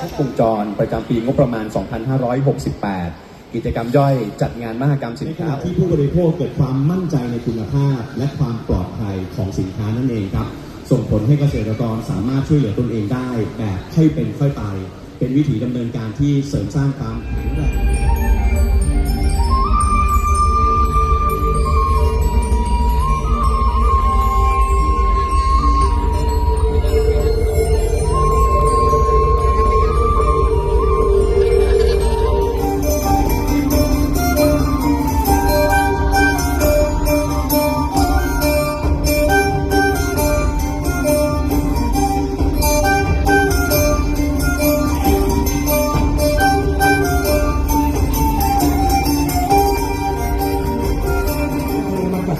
ครบวงจรประจำปีงบประมาณ 2568 กิจกรรมย่อยจัดงานมหกรรมสินในขค้า ณะที่ผู้บริโภคเกิดความมั่นใจในคุณภาพ และความปลอดภัยของสินค้านั่นเองครับ ส่งผลให้เกษตรกรสามารถช่วยเหลือตนเองได้ แบบค่อยเป็นค่อยไป เป็นวิถีดำเนินการที่เสริมสร้างความแข็ง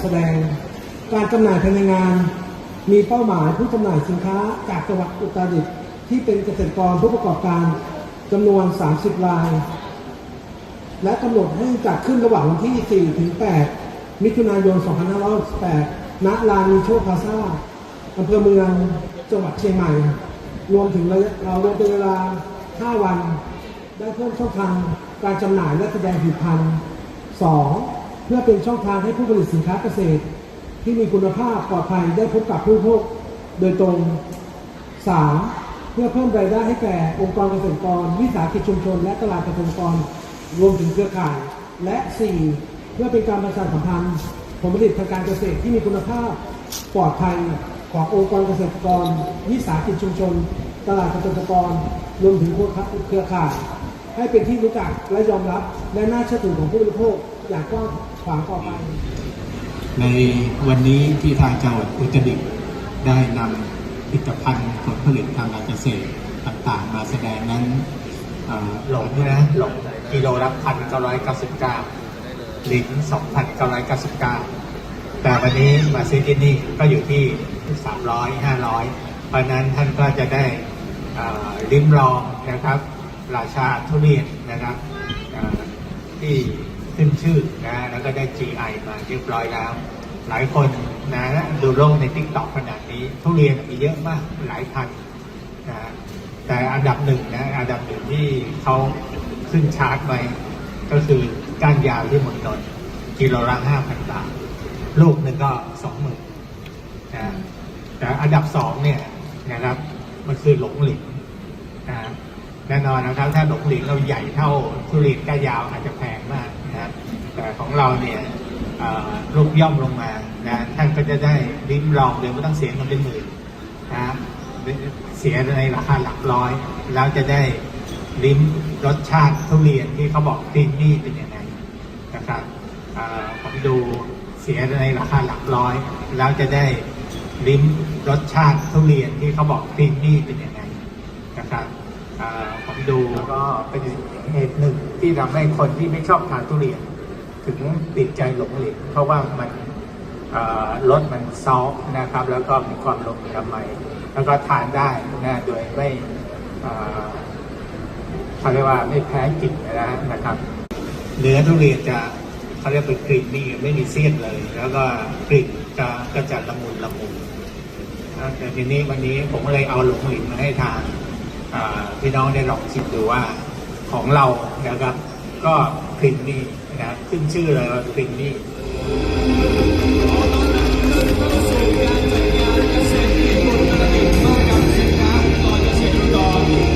แสดง การจำหน่ายภายในงาน มีเป้าหมายผู้จำหน่ายสินค้าจากจังหวัดอุตรดิตถ์ที่เป็นเกษตรกรผู้ประกอบการจำนวน 30 ราย และกำหนดให้จัดขึ้นระหว่างวันที่ 4 ถึง 8 มิถุนายน 2568ณลานมีโชคพาซาอำเภอเมืองจังหวัดเชียงใหม่ รวมถึงระยะเรารวมเป็นเวลา 5 วัน ได้เพิ่มช่องทางการจำหน่ายและแสดงผลิตภัณฑ์ 2. เพื่อเป็นช่องทางให้ผู้ผลิตสินค้าเกษตร ที่มีคุณภาพปลอดภัยได้พบกับผู้บริโภคโดยตรง 3. เพื่อเพิ่มรายได้ให้แก่องค์กรเกษตรกร วิสาหกิจชุมชน และตลาดเกษตรกรรวมถึงเครือข่าย และ 4. เพื่อเป็นการประชาสัมพันธ์ผลผลิตทางการเกษตรที่มีคุณภาพปลอดภัยขององค์กรเกษตรกร วิสาหกิจชุมชน ตลาดเกษตรกรรวมถึงเครือข่าย ให้เป็นที่รู้จักและยอมรับและน่าเชื่อถือของผู้บริโภค อย่างกว้างขวางต่อไป ในวันนี้ที่ทางจังหวัดอุตรดิตถ์ได้นำผลิตภัณฑ์ผลผลิตทางการเกษตรต่างๆ มาแสดงนั้นเอ่อหลงนะหลงกิโลละพันเก้าร้อยเก้าสิบเก้าลิ้นสองพันเก้าร้อยเก้าสิบเก้าแต่วันนี้มาซื้อที่นี่ก็อยู่ที่สามร้อยห้าร้อยเพราะนั้นท่านก็จะได้ลิ้มลองนะครับ ราชาทุเรียนนะครับที่ ขึ้นชื่อนะแล้วก็ได้ GI มาเรียบร้อยแล้ว หลายคนนะดูโลกใน t ิ k t o k ขนาดนี้ ทุเรียนมีเยอะมากหลายพันนะแต่อันดับหนึ่งนะอันดับหนึ่งที่เขาขึ้นชาร์ตไว้ก็คือก้านยาวที่มืองนนกิโลละห้าพันบาทลูกหนึ่งก็สองหมื่นนะแต่อันดับสองเนี่ยนะครับมันคือหลงหลิงนะแน่นอนนะครับถ้าหลงหลิงเราใหญ่เท่าทุเรียนก้านยาวอาจจะแพงมาก ของเราเนี่ยลูกย่อมลงมานะท่านก็จะได้ลิ้มลองเลยไม่ต้องเสียเงินเป็นหมื่นนะเสียในราคาหลักร้อย แล้วจะได้ลิ้มรสชาติทุเรียนที่เขาบอกครีมมี่เป็นยังไงนะครับผมดูเสียในราคาหลักร้อย แล้วจะได้ลิ้มรสชาติทุเรียนที่เขาบอกครีมมี่เป็นยังไงนะครับผมดูแล้วก็เป็นเหตุหนึ่งที่ทำให้คนที่ไม่ชอบทานทุเรียน ถึงติดใจหลงเหลงเพราะว่ามันรสมันซอฟนะครับ แล้วก็มีความลงละไมแล้วก็ทานได้นะโดยไม่เขาเรียกว่าไม่แพ้กลิ่นนะนะครับ เนื้อทุเรียนจะเขาเรียกเป็นกลิ่นนี่ไม่มีเสี้ยนเลย แล้วก็กลิ่นจะก็จะละมุนละมุนนะแต่ทีนี้วันนี้ผมก็เลยเอาหลงหลินมาให้ทางพี่น้องได้ลองชิมดูว่าของเรานะครับ ก็คลินนี่ นะขึ้นชื่อเลยว่าคลินนี่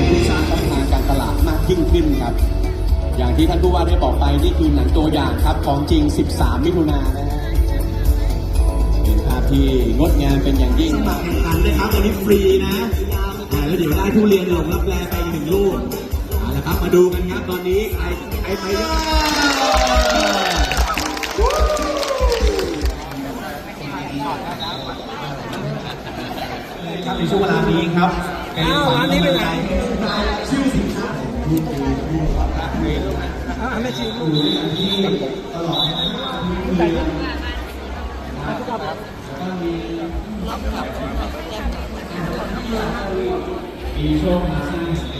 ที่สร้างช่องทางการตลาดมากยิ่งขึ้นครับ อย่างที่ท่านผู้ว่าได้บอกไปนี่คือหนังตัวอย่างครับของจริง 13 มิถุนายนนะฮะเป็นภาพที่งดงามเป็นอย่างยิ่งสมัครแข่งขันนะครับตอนนี้ฟรีนะอ่าแล้วเดี๋ยวได้ทุเรียนหลงรับแลไปอีกหนึ่งลูกะครับ มาดูกันครับตอนนี้ใครใครไปเยอะครับในช่วงเวลานี้ครับเป็นร้านนี้เป็นไรชื่อสินค้าอ่าไม่ชิมตลอดมีช่วงมาสร้าง